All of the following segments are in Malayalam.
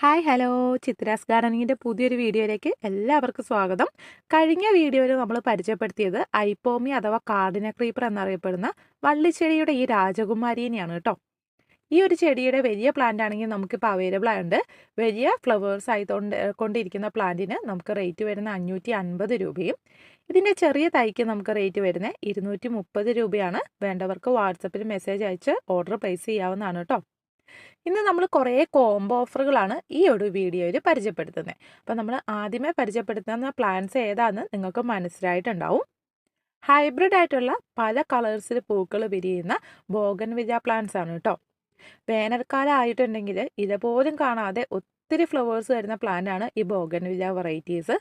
Hi hello. ചിത്രാസ് ഗാർഡനിങ്ങിന്റെ പുതിയൊരു വീഡിയോയിലേക്ക് എല്ലാവർക്കും സ്വാഗതം. കഴിഞ്ഞ വീഡിയോയിൽ നമ്മൾ പരിചയപ്പെടുത്തിയത് ഐപ്പോമി അഥവാ കാർഡിന ക്രീപ്പർ എന്നറിയപ്പെടുന്ന വള്ളിച്ചെടിയുടെ ഈ രാജകുമാരിനെയാണ് കേട്ടോ. ഈ ഒരു ചെടിയുടെ വലിയ പ്ലാന്റ് ആണെങ്കിൽ നമുക്കിപ്പോൾ അവൈലബിൾ ആയതുകൊണ്ട് വലിയ ഫ്ലവേഴ്സ് ആയതുകൊണ്ട് കൊണ്ടിരിക്കുന്ന പ്ലാന്റിന് നമുക്ക് റേറ്റ് വരുന്ന അഞ്ഞൂറ്റി അൻപത് രൂപയും ഇതിന്റെ ചെറിയ തൈക്ക് നമുക്ക് റേറ്റ് വരുന്നത് ഇരുന്നൂറ്റി മുപ്പത് രൂപയാണ്. വേണ്ടവർക്ക് വാട്സപ്പിൽ മെസ്സേജ് അയച്ച് ഓർഡർ പ്ലേസ് ചെയ്യാവുന്നതാണ് കേട്ടോ. ഇന്ന് നമ്മൾ കുറേ കോംബോ ഓഫറുകളാണ് ഈ ഒരു വീഡിയോയിൽ പരിചയപ്പെടുത്തുന്നത് അപ്പോൾ നമ്മൾ ആദ്യമേ പരിചയപ്പെടുത്തുന്ന പ്ലാൻസ് ഏതാണെന്ന് നിങ്ങൾക്ക് മനസ്സിലായിട്ടുണ്ടാവും. ഹൈബ്രിഡ് ആയിട്ടുള്ള പല കളേഴ്സിൽ പൂക്കൾ വിരിയുന്ന ബോഗൻ വിജ പ്ലാന്റ്സ് ആണ് കേട്ടോ വേനൽക്കാലം ആയിട്ടുണ്ടെങ്കിൽ ഇതുപോലും കാണാതെ ഒത്തിരി ഫ്ലവേഴ്സ് വരുന്ന പ്ലാന്റ് ആണ് ഈ ബോഗൻ വിജ വെറൈറ്റീസ്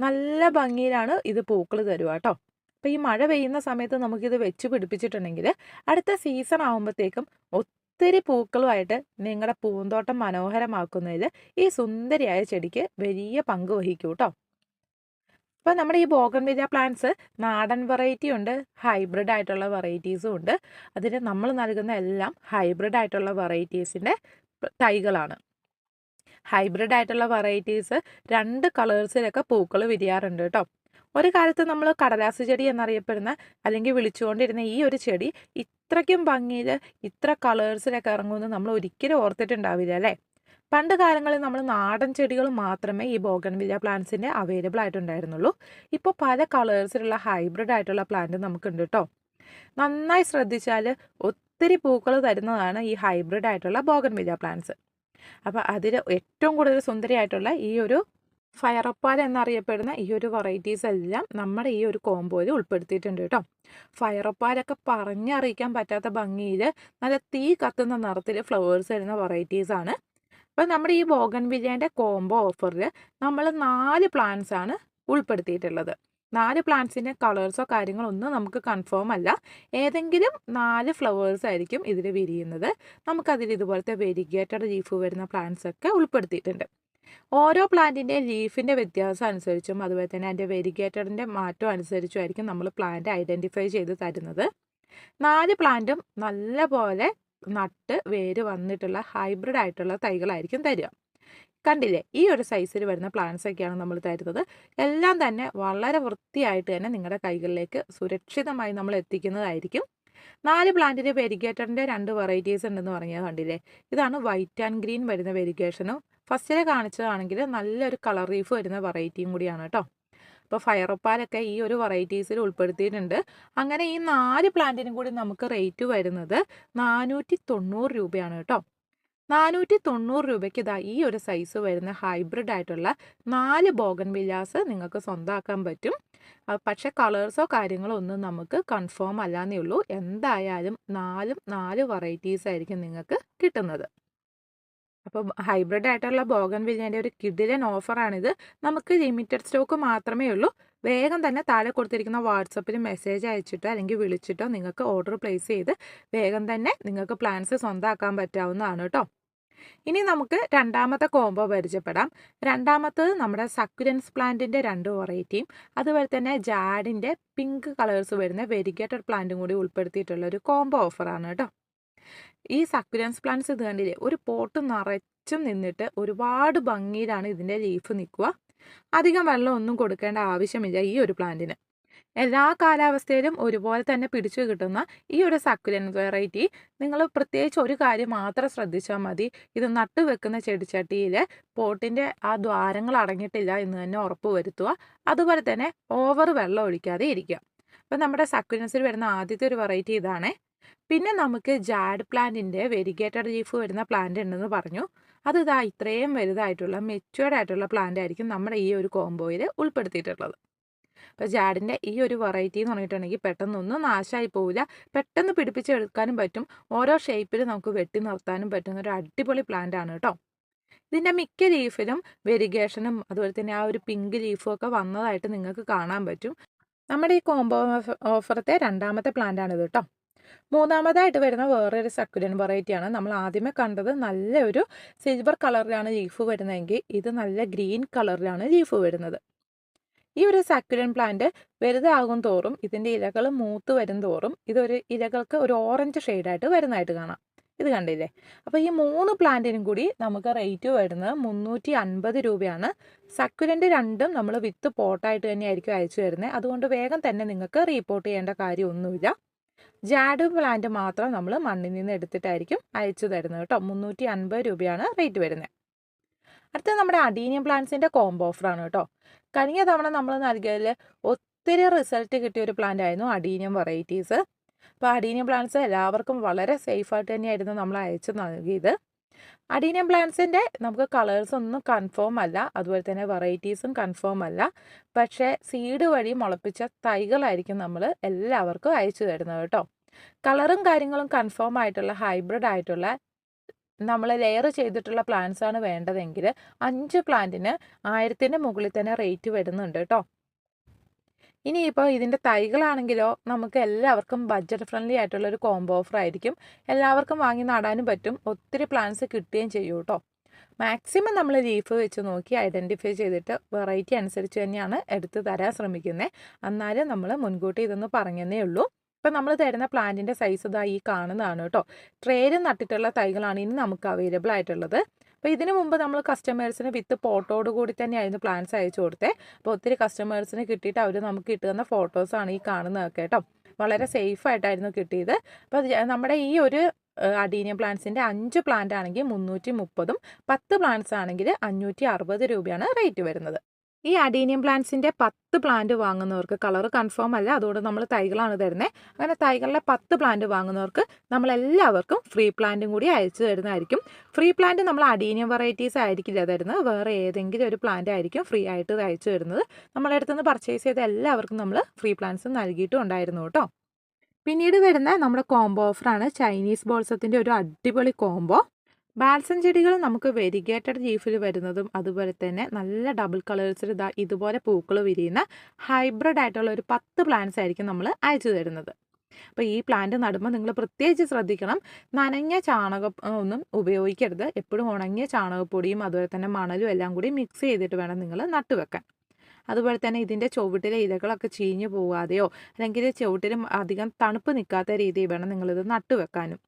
നല്ല ഭംഗിയിലാണ് ഇത് പൂക്കൾ തരുക കേട്ടോ അപ്പോൾ ഈ മഴ പെയ്യുന്ന സമയത്ത് നമുക്കിത് വെച്ച് പിടിപ്പിച്ചിട്ടുണ്ടെങ്കിൽ അടുത്ത സീസൺ ആകുമ്പോഴത്തേക്കും ഒത്തിരി പൂക്കളുമായിട്ട് നിങ്ങളുടെ പൂന്തോട്ടം മനോഹരമാക്കുന്നതിൽ ഈ സുന്ദരിയായ ചെടിക്ക് വലിയ പങ്ക് വഹിക്കും കേട്ടോ അപ്പോൾ നമ്മുടെ ഈ ബോഗൻവില്ല പ്ലാന്റ്സ് നാടൻ വെറൈറ്റി ഉണ്ട് ഹൈബ്രിഡ് ആയിട്ടുള്ള വെറൈറ്റീസും ഉണ്ട്. അതിന് നമ്മൾ നൽകുന്ന എല്ലാം ഹൈബ്രിഡ് ആയിട്ടുള്ള വെറൈറ്റീസിന്റെ തൈകളാണ്. ഹൈബ്രിഡ് ആയിട്ടുള്ള വെറൈറ്റീസ് രണ്ട് കളേഴ്സിലൊക്കെ പൂക്കൾ വിരിയാറുണ്ട് കേട്ടോ ഒരു കാലത്ത് നമ്മൾ കടലാസ് ചെടി എന്നറിയപ്പെടുന്ന അല്ലെങ്കിൽ വിളിച്ചുകൊണ്ടിരുന്ന ഈ ഒരു ചെടി ഇത്രയ്ക്കും ഭംഗിയിൽ ഇത്ര കളേഴ്സിലൊക്കെ ഇറങ്ങുമെന്ന് നമ്മൾ ഒരിക്കലും ഓർത്തിട്ടുണ്ടാവില്ല അല്ലേ? പണ്ട് കാലങ്ങളിൽ നമ്മൾ നാടൻ ചെടികൾ മാത്രമേ ഈ ബോഗൺവില്ല പ്ലാന്റ്സിന്റെ അവൈലബിൾ ആയിട്ടുണ്ടായിരുന്നുള്ളൂ. ഇപ്പോൾ പല കളേഴ്സിലുള്ള ഹൈബ്രിഡ് ആയിട്ടുള്ള പ്ലാന്റ് നമുക്കുണ്ട് കേട്ടോ നന്നായി ശ്രദ്ധിച്ചാൽ ഒത്തിരി പൂക്കൾ തരുന്നതാണ് ഈ ഹൈബ്രിഡ് ആയിട്ടുള്ള ബോഗൺവില്ല പ്ലാന്റ്സ്. അപ്പോൾ അതിൽ ഏറ്റവും കൂടുതൽ സുന്ദരിയായിട്ടുള്ള ഈ ഒരു ഫയറപ്പാൽ എന്നറിയപ്പെടുന്ന ഈ ഒരു വെറൈറ്റീസ് എല്ലാം നമ്മുടെ ഈ ഒരു കോമ്പോയിൽ ഉൾപ്പെടുത്തിയിട്ടുണ്ട് കേട്ടോ. ഫയറപ്പാലൊക്കെ പറഞ്ഞറിയിക്കാൻ പറ്റാത്ത ഭംഗിയിൽ നല്ല തീ കത്തുന്ന നിറത്തിൽ ഫ്ലവേഴ്സ് വരുന്ന വെറൈറ്റീസ് ആണ്. അപ്പം നമ്മുടെ ഈ ബോഗൻ വിജയന്റെ കോംബോ ഓഫറിൽ നമ്മൾ നാല് പ്ലാന്റ്സ് ആണ് ഉൾപ്പെടുത്തിയിട്ടുള്ളത്. നാല് പ്ലാന്റ്സിന്റെ കളേഴ്സോ കാര്യങ്ങളോ ഒന്നും നമുക്ക് കൺഫേം അല്ല. ഏതെങ്കിലും നാല് ഫ്ലവേഴ്സ് ആയിരിക്കും ഇതിൽ വിരിയുന്നത്. നമുക്കതിൽ ഇതുപോലത്തെ വെരിഗേറ്റഡ് ലീഫ് വരുന്ന പ്ലാന്റ്സ് ഒക്കെ ഉൾപ്പെടുത്തിയിട്ടുണ്ട്. ഓരോ പ്ലാന്റിന്റെ ലീഫിന്റെ വ്യത്യാസം അനുസരിച്ചും അതുപോലെ തന്നെ അതിന്റെ വെരിഗേറ്ററിന്റെ മാറ്റം അനുസരിച്ചും ആയിരിക്കും നമ്മൾ പ്ലാന്റ് ഐഡന്റിഫൈ ചെയ്ത് തരുന്നത്. നാല് പ്ലാന്റും നല്ല പോലെ നട്ട് വേര് വന്നിട്ടുള്ള ഹൈബ്രിഡ് ആയിട്ടുള്ള തൈകളായിരിക്കും തരിക. കണ്ടില്ലേ? ഈ ഒരു സൈസിൽ വരുന്ന പ്ലാന്റ്സ് ഒക്കെയാണ് നമ്മൾ തരുന്നത്. എല്ലാം തന്നെ വളരെ വൃത്തിയായിട്ട് തന്നെ നിങ്ങളുടെ കൈകളിലേക്ക് സുരക്ഷിതമായി നമ്മൾ എത്തിക്കുന്നതായിരിക്കും നാല് പ്ലാന്റിന്റെ വെരിഗേറ്ററിന്റെ രണ്ട് വെറൈറ്റീസ് ഉണ്ടെന്ന് പറഞ്ഞാൽ കണ്ടില്ലേ? ഇതാണ് വൈറ്റ് ആൻഡ് ഗ്രീൻ വരുന്ന വെരിഗേഷനും ഫസ്റ്റിലെ കാണിച്ചതാണെങ്കിൽ നല്ലൊരു കളർ റീഫ് വരുന്ന വെറൈറ്റിയും കൂടിയാണ് കേട്ടോ. അപ്പോൾ ഫയറപ്പാലൊക്കെ ഈ ഒരു വെറൈറ്റീസിൽ ഉൾപ്പെടുത്തിയിട്ടുണ്ട്. അങ്ങനെ ഈ നാല് പ്ലാന്റിനും കൂടി നമുക്ക് റേറ്റ് വരുന്നത് നാനൂറ്റി തൊണ്ണൂറ് രൂപയാണ് കേട്ടോ. നാനൂറ്റി തൊണ്ണൂറ് രൂപയ്ക്ക് ഇതാ ഈ ഒരു സൈസ് വരുന്ന ഹൈബ്രിഡ് ആയിട്ടുള്ള നാല് ബോഗൻ വില്ലാസ് നിങ്ങൾക്ക് സ്വന്തമാക്കാൻ പറ്റും. പക്ഷെ കളേഴ്സോ കാര്യങ്ങളോ ഒന്നും നമുക്ക് കൺഫേം അല്ലാന്നേ ഉള്ളൂ. എന്തായാലും നാലും നാല് വെറൈറ്റീസ് ആയിരിക്കും നിങ്ങൾക്ക് കിട്ടുന്നത്. അപ്പോൾ ഹൈബ്രിഡ് ആയിട്ടുള്ള ബോഗൻ വില്ലേന്റെ ഒരു കിഡിലൻ ഓഫറാണിത് നമുക്ക് ലിമിറ്റഡ് സ്റ്റോക്ക് മാത്രമേ ഉള്ളൂ. വേഗം തന്നെ താഴെ കൊടുത്തിരിക്കുന്ന വാട്സപ്പിൽ മെസ്സേജ് അയച്ചിട്ടോ അല്ലെങ്കിൽ വിളിച്ചിട്ടോ നിങ്ങൾക്ക് ഓർഡർ പ്ലേസ് ചെയ്ത് വേഗം തന്നെ നിങ്ങൾക്ക് പ്ലാൻസ് സ്വന്തമാക്കാൻ പറ്റാവുന്നതാണ് കേട്ടോ. ഇനി നമുക്ക് രണ്ടാമത്തെ കോംബോ പരിചയപ്പെടാം. രണ്ടാമത്തത് നമ്മുടെ സക്കുലൻസ് പ്ലാന്റിന്റെ രണ്ട് വെറൈറ്റിയും അതുപോലെ തന്നെ ജാഡിന്റെ പിങ്ക് കളേഴ്സ് വരുന്ന വെരിഗേറ്റഡ് പ്ലാന്റും കൂടി ഉൾപ്പെടുത്തിയിട്ടുള്ള ഒരു കോംബോ ഓഫറാണ് കേട്ടോ. ഈ സക്കുലൻസ് പ്ലാന്റ്സ് ഇത് കണ്ടില്ലേ ഒരു പോട്ട് നിറച്ചും നിന്നിട്ട് ഒരുപാട് ഭംഗിയിലാണ് ഇതിന്റെ ലീഫ് നിൽക്കുക. അധികം വെള്ളം ഒന്നും കൊടുക്കേണ്ട ആവശ്യമില്ല ഈ ഒരു പ്ലാന്റിന്. എല്ലാ കാലാവസ്ഥയിലും ഒരുപോലെ തന്നെ പിടിച്ചു കിട്ടുന്ന ഈ ഒരു സക്കുലൻ വെറൈറ്റി നിങ്ങൾ പ്രത്യേകിച്ച് ഒരു കാര്യം മാത്രം ശ്രദ്ധിച്ചാൽ മതി. ഇത് നട്ടു വെക്കുന്ന ചെടിച്ചട്ടിയിൽ പോട്ടിന്റെ ആ ദ്വാരങ്ങൾ അടങ്ങിയിട്ടില്ല എന്ന് തന്നെ ഉറപ്പ് വരുത്തുക. അതുപോലെ തന്നെ ഓവർ വെള്ളം ഒഴിക്കാതെ ഇരിക്കുക. അപ്പം നമ്മുടെ സക്കുലൻസിൽ വരുന്ന ആദ്യത്തെ ഒരു വെറൈറ്റി ഇതാണ്. പിന്നെ നമുക്ക് ജാഡ് പ്ലാന്റിന്റെ വെരിഗേറ്റഡ് ലീഫ് വരുന്ന പ്ലാന്റ് ഉണ്ടെന്ന് പറഞ്ഞു. അത് ഇതാ ഇത്രയും വലുതായിട്ടുള്ള മെച്യൂർഡ് ആയിട്ടുള്ള പ്ലാന്റ് ആയിരിക്കും നമ്മുടെ ഈ ഒരു കോംബോയിൽ ഉൾപ്പെടുത്തിയിട്ടുള്ളത്. അപ്പോൾ ജാഡിന്റെ ഈ ഒരു വെറൈറ്റി എന്ന് പറഞ്ഞിട്ടുണ്ടെങ്കിൽ പെട്ടെന്നൊന്നും നാശമായി പോവില്ല. പെട്ടെന്ന് പിടിപ്പിച്ചെടുക്കാനും പറ്റും. ഓരോ ഷേപ്പിൽ നമുക്ക് വെട്ടി നിർത്താനും പറ്റുന്ന ഒരു അടിപൊളി പ്ലാന്റ് ആണ് കേട്ടോ ഇതിന്റെ മിക്ക ലീഫിലും വെരിഗേഷനും അതുപോലെ തന്നെ ആ ഒരു പിങ്ക് ലീഫും ഒക്കെ വന്നതായിട്ട് നിങ്ങൾക്ക് കാണാൻ പറ്റും. നമ്മുടെ ഈ കോംബോ ഓഫറത്തെ രണ്ടാമത്തെ പ്ലാന്റ് ആണിത് കേട്ടോ മൂന്നാമതായിട്ട് വരുന്ന വേറൊരു സക്കുലൻ വെറൈറ്റിയാണ് നമ്മൾ ആദ്യമേ കണ്ടത് നല്ല ഒരു സിൽവർ കളറിലാണ് ലീഫ് വരുന്നതെങ്കിൽ ഇത് നല്ല ഗ്രീൻ കളറിലാണ് ലീഫ് വരുന്നത്. ഈ ഒരു സക്കുലൻ പ്ലാന്റ് വലുതാകും തോറും ഇതിന്റെ ഇലകൾ മൂത്ത് വരും തോറും ഇതൊരു ഇലകൾക്ക് ഒരു ഓറഞ്ച് ഷെയ്ഡായിട്ട് വരുന്നതായിട്ട് കാണാം. ഇത് കണ്ടില്ലേ? അപ്പോൾ ഈ മൂന്ന് പ്ലാന്റിനും കൂടി നമുക്ക് റേറ്റ് വരുന്നത് മുന്നൂറ്റി അൻപത് രൂപയാണ് സക്കുലന്റ് രണ്ടും നമ്മൾ വിത്ത് പോട്ടായിട്ട് തന്നെയായിരിക്കും അയച്ചു തരുന്നത്. അതുകൊണ്ട് വേഗം തന്നെ നിങ്ങൾക്ക് റീപ്പോർട്ട് ചെയ്യേണ്ട കാര്യമൊന്നുമില്ല. ജാഡ് പ്ലാന്റ് മാത്രം നമ്മൾ മണ്ണിൽ നിന്ന് എടുത്തിട്ടായിരിക്കും അയച്ചു തരുന്നത് കേട്ടോ. മുന്നൂറ്റി അൻപത് രൂപയാണ് റേറ്റ് വരുന്നത്. അടുത്തത് നമ്മുടെ അഡീനിയം പ്ലാന്റ്സിന്റെ കോംബോ ഓഫറാണ് കേട്ടോ. കഴിഞ്ഞ തവണ നമ്മൾ നൽകിയതിൽ ഒത്തിരി റിസൾട്ട് കിട്ടിയ ഒരു പ്ലാന്റ് ആയിരുന്നു അഡീനിയം വെറൈറ്റീസ് അപ്പോൾ അഡീനിയം പ്ലാന്റ്സ് എല്ലാവർക്കും വളരെ സേഫായിട്ട് തന്നെയായിരുന്നു നമ്മൾ അയച്ചു നൽകിയത്. അഡീനിയം പ്ലാന്റ്സിന്റെ നമുക്ക് കളേഴ്സ് ഒന്നും കൺഫേം അല്ല. അതുപോലെ തന്നെ വെറൈറ്റീസും കൺഫേം അല്ല. പക്ഷേ സീഡ് വഴി മുളപ്പിച്ച തൈകളായിരിക്കും നമ്മൾ എല്ലാവർക്കും അയച്ചു തരുന്നത് കേട്ടോ. കളറും കാര്യങ്ങളും കൺഫേം ആയിട്ടുള്ള ഹൈബ്രിഡ് ആയിട്ടുള്ള നമ്മൾ ലെയർ ചെയ്തിട്ടുള്ള പ്ലാന്റ്സ് ആണ് വേണ്ടതെങ്കിൽ അഞ്ച് പ്ലാന്റിന് ആയിരത്തിന്റെ മുകളിൽ തന്നെ റേറ്റ് വരുന്നുണ്ട് കേട്ടോ ഇനിയിപ്പോൾ ഇതിന്റെ തൈകളാണെങ്കിലോ നമുക്ക് എല്ലാവർക്കും ബഡ്ജറ്റ് ഫ്രണ്ട്ലി ആയിട്ടുള്ള ഒരു കോംബോ ഓഫർ ആയിരിക്കും. എല്ലാവർക്കും വാങ്ങി നടാനും പറ്റും. ഒത്തിരി പ്ലാന്റ്സ് കിട്ടുകയും ചെയ്യും കേട്ടോ മാക്സിമം നമ്മൾ ലീഫ് വെച്ച് നോക്കി ഐഡന്റിഫൈ ചെയ്തിട്ട് വെറൈറ്റി അനുസരിച്ച് തന്നെയാണ് എടുത്ത് തരാൻ ശ്രമിക്കുന്നത് എന്നാലും നമ്മൾ മുൻകൂട്ടി ഇതൊന്ന് പറഞ്ഞതേ ഉള്ളൂ. ഇപ്പം നമ്മൾ തരുന്ന പ്ലാന്റിന്റെ സൈസ് ഇതാ ഈ കാണുന്നതാണ് കേട്ടോ. ട്രേയിൽ നട്ടിട്ടുള്ള തൈകളാണ് ഇനി നമുക്ക് അവൈലബിൾ ആയിട്ടുള്ളത്. അപ്പോൾ ഇതിനു മുമ്പ് നമ്മൾ കസ്റ്റമേഴ്സിന് വിത്ത് പോട്ടോട് കൂടി തന്നെയായിരുന്നു പ്ലാന്റ്സ് അയച്ചു കൊടുത്തത് അപ്പോൾ ഒത്തിരി കസ്റ്റമേഴ്സിന് കിട്ടിയിട്ട് അവർ നമുക്ക് കിട്ടുന്ന ഫോട്ടോസാണ് ഈ കാണുന്നതൊക്കെ കേട്ടോ. വളരെ സേഫ് ആയിട്ടായിരുന്നു കിട്ടിയത്. അപ്പോൾ നമ്മുടെ ഈ ഒരു അഡീനിയം പ്ലാന്റ്സിന്റെ അഞ്ച് പ്ലാന്റ് ആണെങ്കിൽ മുന്നൂറ്റി മുപ്പതും പത്ത് പ്ലാന്റ്സ് ആണെങ്കിൽ അഞ്ഞൂറ്റി അറുപത് രൂപയാണ് റേറ്റ് വരുന്നത്. ഈ അഡീനിയം പ്ലാന്റ്സിന്റെ പത്ത് പ്ലാന്റ് വാങ്ങുന്നവർക്ക് കളർ കൺഫേം അല്ല അതുകൊണ്ട് നമ്മൾ തൈകളാണ് തരുന്നത് അങ്ങനെ തൈകളിലെ പത്ത് പ്ലാന്റ് വാങ്ങുന്നവർക്ക് നമ്മൾ എല്ലാവർക്കും ഫ്രീ പ്ലാന്റും കൂടി അയച്ചു തരുന്നതായിരിക്കും. ഫ്രീ പ്ലാന്റ് നമ്മൾ അഡീനിയം വെറൈറ്റീസ് ആയിരിക്കില്ല തരുന്നത്. വേറെ ഏതെങ്കിലും ഒരു പ്ലാന്റ് ആയിരിക്കും ഫ്രീ ആയിട്ട് അയച്ചു തരുന്നത്. നമ്മളെ അടുത്തുനിന്ന് പർച്ചേസ് ചെയ്ത എല്ലാവർക്കും നമ്മൾ ഫ്രീ പ്ലാന്റ്സ് നൽകിയിട്ടും ഉണ്ടായിരുന്നു കേട്ടോ. പിന്നീട് വരുന്ന നമ്മുടെ കോംബോ ഓഫറാണ്. ചൈനീസ് ബോൾസത്തിന്റെ ഒരു അടിപൊളി കോംബോ. ബാൽസം ചെടികൾ നമുക്ക് വെരിഗേറ്റഡ് ലീഫിൽ വരുന്നതും അതുപോലെ തന്നെ നല്ല ഡബിൾ കളേഴ്സിൽ ഇതാ ഇതുപോലെ പൂക്കൾ വിരിയുന്ന ഹൈബ്രിഡ് ആയിട്ടുള്ള ഒരു പത്ത് പ്ലാന്റ്സ് ആയിരിക്കും നമ്മൾ അയച്ചു തരുന്നത്. അപ്പോൾ ഈ പ്ലാന്റ് നടുമ്പോൾ നിങ്ങൾ പ്രത്യേകിച്ച് ശ്രദ്ധിക്കണം. നനഞ്ഞ ചാണകം ഒന്നും ഉപയോഗിക്കരുത്. എപ്പോഴും ഉണങ്ങിയ ചാണകപ്പൊടിയും അതുപോലെ തന്നെ മണലും എല്ലാം കൂടി മിക്സ് ചെയ്തിട്ട് വേണം നിങ്ങൾ നട്ടുവെക്കാൻ അതുപോലെ തന്നെ ഇതിന്റെ ചുവട്ടിലെ ഇലകളൊക്കെ ചീഞ്ഞു പോകാതെയോ അല്ലെങ്കിൽ ചുവട്ടിലും അധികം തണുപ്പ് നിൽക്കാത്ത രീതിയിൽ വേണം നിങ്ങളിത് നട്ടുവെക്കാനും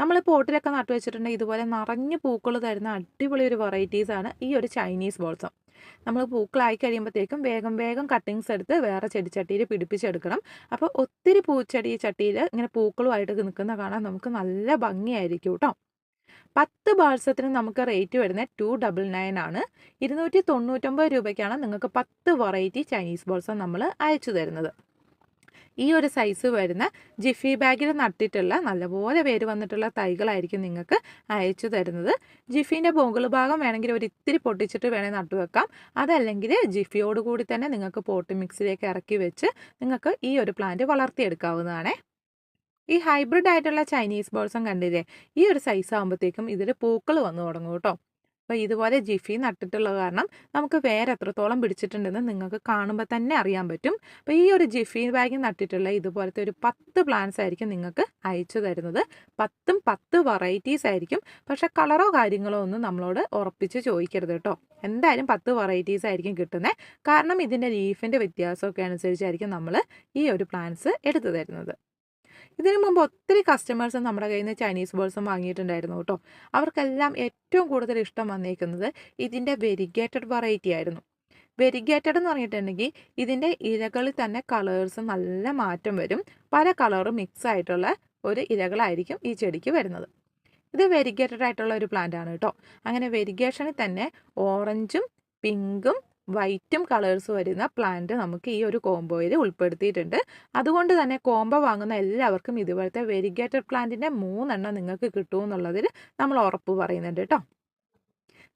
നമ്മൾ പോട്ടിലൊക്കെ നട്ടു വെച്ചിട്ടുണ്ടെങ്കിൽ ഇതുപോലെ നിറഞ്ഞ് പൂക്കൾ തരുന്ന അടിപൊളി ഒരു വെറൈറ്റീസാണ് ഈ ഒരു ചൈനീസ് ബോൾസം നമ്മൾ പൂക്കളായി കഴിയുമ്പോഴത്തേക്കും വേഗം വേഗം കട്ടിങ്സ് എടുത്ത് വേറെ ചെടിച്ചട്ടിയിൽ പിടിപ്പിച്ചെടുക്കണം. അപ്പോൾ ഒത്തിരി പൂച്ചെടി ചട്ടിയിൽ ഇങ്ങനെ പൂക്കളുമായിട്ട് നിൽക്കുന്ന കാണാൻ നമുക്ക് നല്ല ഭംഗിയായിരിക്കും കേട്ടോ പത്ത് ബാൾസത്തിന് നമുക്ക് റേറ്റ് വരുന്നത് ടു ഡബിൾ നയൻ ആണ്. ഇരുന്നൂറ്റി തൊണ്ണൂറ്റൊമ്പത് രൂപയ്ക്കാണ് നിങ്ങൾക്ക് പത്ത് വെറൈറ്റി ചൈനീസ് ബോൾസം നമ്മൾ അയച്ചു തരുന്നത്. ഈ ഒരു സൈസ് വരുന്ന ജിഫി ബാഗിൽ നട്ടിട്ടുള്ള നല്ലപോലെ പേര് വന്നിട്ടുള്ള തൈകളായിരിക്കും നിങ്ങൾക്ക് അയച്ചു തരുന്നത്. ജിഫീന്റെ മുകൾ ഭാഗം വേണമെങ്കിൽ ഒരു ഇത്തിരി പൊട്ടിച്ചിട്ട് വേണേൽ നട്ടുവെക്കാം അതല്ലെങ്കിൽ ജിഫിയോട് കൂടി തന്നെ നിങ്ങൾക്ക് പോട്ട് മിക്സിലേക്ക് ഇറക്കി വെച്ച് നിങ്ങൾക്ക് ഈ ഒരു പ്ലാന്റ് വളർത്തിയെടുക്കാവുന്നതാണേ. ഈ ഹൈബ്രിഡ് ആയിട്ടുള്ള ചൈനീസ് ബോൾസും കണ്ടില്ലേ? ഈ ഒരു സൈസ് ആകുമ്പോഴത്തേക്കും ഇതിൽ പൂക്കൾ വന്നു തുടങ്ങും കേട്ടോ. അപ്പോൾ ഇതുപോലെ ജിഫി നട്ടിട്ടുള്ള കാരണം നമുക്ക് വേറെ എത്രത്തോളം പിടിച്ചിട്ടുണ്ടെന്ന് നിങ്ങൾക്ക് കാണുമ്പോൾ തന്നെ അറിയാൻ പറ്റും. അപ്പോൾ ഈ ഒരു ജിഫി ബാഗിൽ നട്ടിട്ടുള്ള ഇതുപോലത്തെ ഒരു പത്ത് പ്ലാന്റ്സ് ആയിരിക്കും നിങ്ങൾക്ക് അയച്ചു തരുന്നത്. പത്തും പത്ത് വെറൈറ്റീസ് ആയിരിക്കും. പക്ഷേ കളറോ കാര്യങ്ങളോ ഒന്നും നമ്മളോട് ഉറപ്പിച്ച് ചോദിക്കരുത് കേട്ടോ. എന്തായാലും പത്ത് വെറൈറ്റീസ് ആയിരിക്കും കിട്ടുന്നത് കാരണം ഇതിന്റെ ലീഫിന്റെ വ്യത്യാസമൊക്കെ അനുസരിച്ചായിരിക്കും നമ്മൾ ഈ ഒരു പ്ലാന്റ്സ് എടുത്തു തരുന്നത്. ഇതിനു മുമ്പ് ഒത്തിരി കസ്റ്റമേഴ്സ് നമ്മുടെ കയ്യിൽ നിന്ന് ചൈനീസ് ബോൾസും വാങ്ങിയിട്ടുണ്ടായിരുന്നു കേട്ടോ. അവർക്കെല്ലാം ഏറ്റവും കൂടുതൽ ഇഷ്ടം വന്നേക്കുന്നത് ഇതിന്റെ വെരിഗേറ്റഡ് വെറൈറ്റി ആയിരുന്നു. വെരിഗേറ്റഡ് എന്ന് പറഞ്ഞിട്ടുണ്ടെങ്കിൽ ഇതിന്റെ ഇലകളിൽ തന്നെ കളേഴ്സ് നല്ല മാറ്റം വരും. പല കളറും മിക്സ് ആയിട്ടുള്ള ഒരു ഇലകളായിരിക്കും ഈ ചെടിക്ക് വരുന്നത്. ഇത് വെരിഗേറ്റഡ് ആയിട്ടുള്ള ഒരു പ്ലാന്റ് ആണ് കേട്ടോ. അങ്ങനെ വെരിഗേഷനിൽ തന്നെ ഓറഞ്ചും പിങ്കും വൈറ്റും കളേഴ്സ് വരുന്ന പ്ലാന്റ് നമുക്ക് ഈ ഒരു കോംബോയിൽ ഉൾപ്പെടുത്തിയിട്ടുണ്ട്. അതുകൊണ്ട് തന്നെ കോംബോ വാങ്ങുന്ന എല്ലാവർക്കും ഇതുപോലത്തെ വെരിഗേറ്റഡ് പ്ലാന്റിന്റെ മൂന്നെണ്ണം നിങ്ങൾക്ക് കിട്ടുമെന്നുള്ളതിൽ നമ്മൾ ഉറപ്പ് പറയുന്നുണ്ട് കേട്ടോ.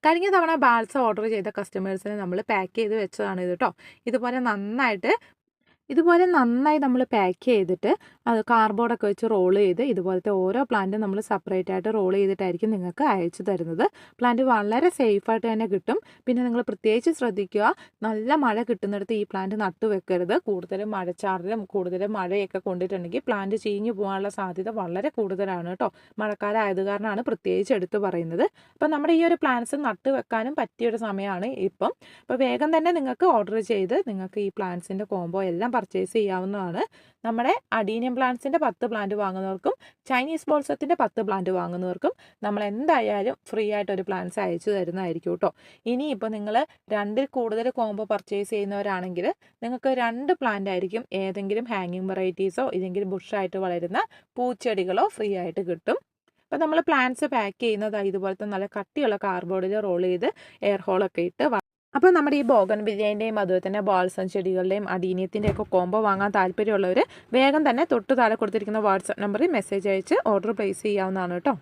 കഴിഞ്ഞ തവണ ബാൽസ ഓർഡർ ചെയ്ത കസ്റ്റമേഴ്സിനെ നമ്മൾ പാക്ക് ചെയ്ത് വെച്ചതാണ് ഇത് കേട്ടോ. ഇതുപോലെ നന്നായിട്ട് ഇതുപോലെ നന്നായി നമ്മൾ പാക്ക് ചെയ്തിട്ട് അത് കാർബോർഡൊക്കെ വെച്ച് റോൾ ചെയ്ത് ഇതുപോലത്തെ ഓരോ പ്ലാന്റും നമ്മൾ സെപ്പറേറ്റ് ആയിട്ട് റോൾ ചെയ്തിട്ടായിരിക്കും നിങ്ങൾക്ക് അയച്ചു തരുന്നത്. പ്ലാന്റ് വളരെ സേഫായിട്ട് തന്നെ കിട്ടും. പിന്നെ നിങ്ങൾ പ്രത്യേകിച്ച് ശ്രദ്ധിക്കുക നല്ല മഴ കിട്ടുന്നിടത്ത് ഈ പ്ലാന്റ് നട്ടു വെക്കരുത്. കൂടുതലും മഴച്ചാറിലും കൂടുതലും മഴയൊക്കെ കൊണ്ടിട്ടുണ്ടെങ്കിൽ പ്ലാന്റ് ചീഞ്ഞു പോകാനുള്ള സാധ്യത വളരെ കൂടുതലാണ് കേട്ടോ. മഴക്കാലം ആയത് കാരണമാണ് പ്രത്യേകിച്ച് എടുത്തു പറയുന്നത്. അപ്പം നമ്മുടെ ഈ ഒരു പ്ലാന്റ്സ് നട്ടു വെക്കാനും പറ്റിയൊരു സമയമാണ് ഇപ്പം. അപ്പോൾ വേഗം തന്നെ നിങ്ങൾക്ക് ഓർഡർ ചെയ്ത് നിങ്ങൾക്ക് ഈ പ്ലാന്റ്സിന്റെ കോംബോ എല്ലാം പർച്ചേസ് ചെയ്യാവുന്നതാണ്. നമ്മുടെ അഡീനിയം പ്ലാന്റ്സിന്റെ പത്ത് പ്ലാന്റ് വാങ്ങുന്നവർക്കും ചൈനീസ് ബോൾസത്തിന്റെ പത്ത് പ്ലാന്റ് വാങ്ങുന്നവർക്കും നമ്മൾ എന്തായാലും ഫ്രീ ആയിട്ട് ഒരു പ്ലാന്റ്സ് അയച്ചു തരുന്നതായിരിക്കും കേട്ടോ ഇനിയിപ്പോൾ നിങ്ങൾ രണ്ടിൽ കൂടുതൽ കോംബോ പർച്ചേസ് ചെയ്യുന്നവരാണെങ്കിൽ നിങ്ങൾക്ക് രണ്ട് പ്ലാന്റ് ആയിരിക്കും ഏതെങ്കിലും ഹാങ്ങിങ് വെറൈറ്റീസോ ഇല്ലെങ്കിൽ ബുഷായിട്ട് വളരുന്ന പൂച്ചെടികളോ ഫ്രീ ആയിട്ട് കിട്ടും. അപ്പോൾ നമ്മൾ പ്ലാന്റ്സ് പാക്ക് ചെയ്യുന്നത് ഇതുപോലത്തെ നല്ല കട്ടിയുള്ള കാർബോർഡിൽ റോൾ ചെയ്ത് എയർ ഹോളൊക്കെ ഇട്ട് അപ്പോൾ നമ്മുടെ ഈ ബോഗൻ ബിരിയാണിന്റെയും അതുപോലെ തന്നെ ബാൾസൺ ചെടികളുടെയും അടീനിയത്തിന്റെയും ഒക്കെ കോംബോ വാങ്ങാൻ താല്പര്യമുള്ളവർ വേഗം തന്നെ തൊട്ട് താഴെ കൊടുത്തിരിക്കുന്ന വാട്സപ്പ് നമ്പറിൽ മെസ്സേജ് അയച്ച് ഓർഡർ പ്ലേസ് ചെയ്യാവുന്നതാണ് കേട്ടോ.